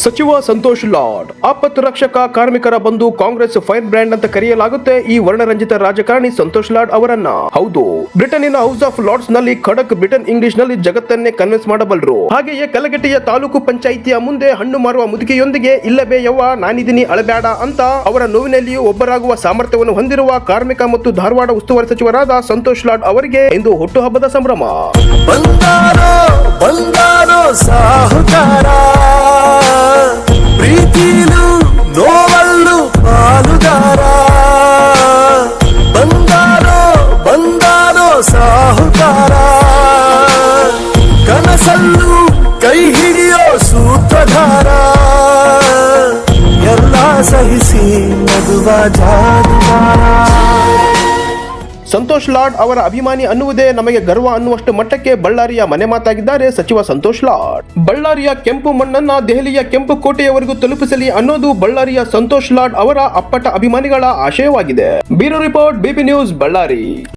ಸಚಿವ ಸಂತೋಷ್ ಲಾಡ್, ಆಪತ್ತು ರಕ್ಷಕ ಕಾರ್ಮಿಕರ ಬಂಧು ಕಾಂಗ್ರೆಸ್ ಫೈರ್ ಬ್ರ್ಯಾಂಡ್ ಅಂತ ಕರೆಯಲಾಗುತ್ತೆ ಈ ವರ್ಣರಂಜಿತ ರಾಜಕಾರಣಿ ಸಂತೋಷ್ ಲಾಡ್ ಅವರನ್ನ. ಹೌದು, ಬ್ರಿಟನ್ನಿನ ಹೌಸ್ ಆಫ್ ಲಾರ್ಡ್ಸ್ನಲ್ಲಿ ಖಡಕ್ ಬ್ರಿಟನ್ ಇಂಗ್ಲಿಷ್ನಲ್ಲಿ ಜಗತ್ತನ್ನೇ ಕನ್ವಿನ್ಸ್ ಮಾಡಬಲ್ಲರು ಹಾಗೆಯೇ ಕಲಗಟ್ಟಿಯ ತಾಲೂಕು ಪಂಚಾಯಿತಿಯ ಮುಂದೆ ಹಣ್ಣು ಮಾರುವ ಮುದುಕಿಯೊಂದಿಗೆ ಇಲ್ಲವೇ ಯವ್ವ ನಾನಿದ್ದೀನಿ ಅಳಬೇಡ ಅಂತ ಅವರ ನೋವಿನಲ್ಲಿಯೂ ಒಬ್ಬರಾಗುವ ಸಾಮರ್ಥ್ಯವನ್ನು ಹೊಂದಿರುವ ಕಾರ್ಮಿಕ ಮತ್ತು ಧಾರವಾಡ ಉಸ್ತುವಾರಿ ಸಚಿವರಾದ ಸಂತೋಷ್ ಲಾಡ್ ಅವರಿಗೆ ಇಂದು ಹುಟ್ಟುಹಬ್ಬದ ಸಂಭ್ರಮ. ಸಾಹುಕಾರ. ಕನಸಲ್ಲು ಕೈ ಹಿಡಿಯೋ ಸೂತ್ರಧಾರ. ಎಲ್ಲ ಸಹಿಸಿ ಮದುವ ಜಾನುವಾರ. ಸಂತೋಷ್ ಲಾಡ್ ಅವರ ಅಭಿಮಾನಿ ಅನ್ನುವುದೇ ನಮಗೆ ಗರ್ವ ಅನ್ನುವಷ್ಟು ಮಟ್ಟಕ್ಕೆ ಬಳ್ಳಾರಿಯ ಮನೆ ಮಾತಾಗಿದ್ದಾರೆ ಸಚಿವ ಸಂತೋಷ್ ಲಾಡ್. ಬಳ್ಳಾರಿಯ ಕೆಂಪು ಮಣ್ಣನ್ನ ದೆಹಲಿಯ ಕೆಂಪು ಕೋಟೆಯವರೆಗೂ ತಲುಪಿಸಲಿ ಅನ್ನೋದು ಬಳ್ಳಾರಿಯ ಸಂತೋಷ್ ಲಾಡ್ ಅವರ ಅಪ್ಪಟ ಅಭಿಮಾನಿಗಳ ಆಶಯವಾಗಿದೆ. Bureau report, BP news, Ballari.